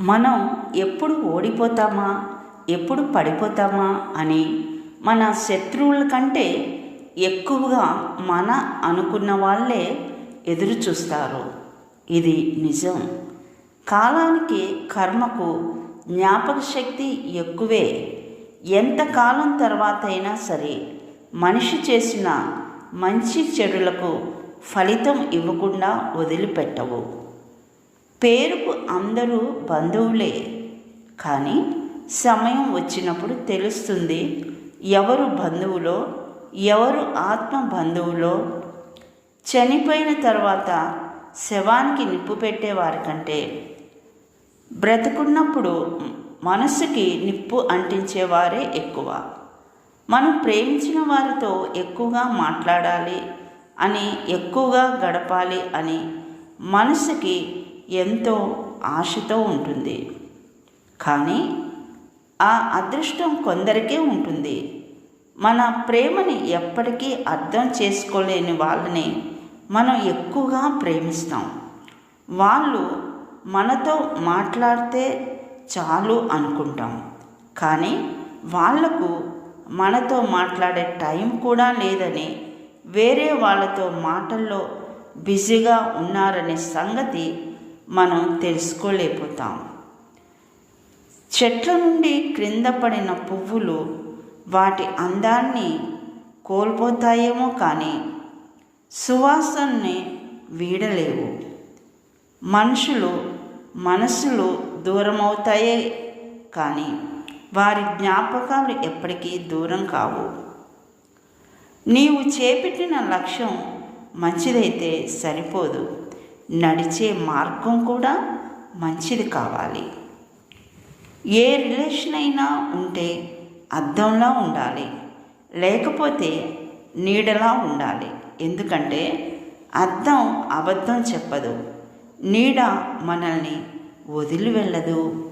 మనం ఎప్పుడు ఓడిపోతామా? ఎప్పుడు పడిపోతామా? అని మన శత్రువుల కంటే ఎక్కువగా మన అనుకున్న వాళ్ళే ఎదురు చూస్తారు. ఇది నిజం. కాలానికి కర్మకు జ్ఞాపక శక్తి ఎక్కువే. ఎంతకాలం తర్వాత అయినా సరే మనిషి చేసిన మంచి చెడులకు ఫలితం ఇవ్వకుండా వదిలిపెట్టవు. పేరుకు అందరూ బంధువులే. కానీ సమయం వచ్చినప్పుడు తెలుస్తుంది ఎవరు బంధువులో ఎవరు ఆత్మ బంధువులో. చనిపోయిన తర్వాత శవానికి నిప్పు పెట్టేవారి కంటే బ్రతుకున్నప్పుడు మనసుకి నిప్పు అంటించేవారే ఎక్కువ. మనం ప్రేమించిన వారితో ఎక్కువగా మాట్లాడాలి అని ఎక్కువగా గడపాలి అని మనసుకి ఎంతో ఆశతో ఉంటుంది. కానీ ఆ అదృష్టం కొందరికే ఉంటుంది. మన ప్రేమని ఎప్పటికీ అర్థం చేసుకోలేని వాళ్ళని మనం ఎక్కువగా ప్రేమిస్తాం. వాళ్ళు మనతో మాట్లాడితే చాలు అనుకుంటాం. కానీ వాళ్ళకు మనతో మాట్లాడే టైం కూడా లేదని వేరే వాళ్ళతో మాటల్లో బిజీగా ఉన్నారనే సంగతి మనం తెలుసుకోలేకపోతాం. చెట్ల నుండి క్రింద పడిన పువ్వులు వాటి అందాన్ని కోల్పోతాయేమో కానీ సువాసనని వీడలేవు. మనుషులు మనసులు దూరమవుతాయే కానీ వారి జ్ఞాపకాలు ఎప్పటికీ దూరం కావు. నీవు చేపట్టిన లక్ష్యం మంచిదైతే సరిపోదు. నడిచే మార్గం కూడా మంచిది కావాలి. ఏ రిలేషన్ అయినా ఉంటే అద్దంలా ఉండాలి. లేకపోతే నీడలా ఉండాలి. ఎందుకంటే అద్దం అబద్ధం చెప్పదు. నీడ మనల్ని వదిలి వెళ్ళదు.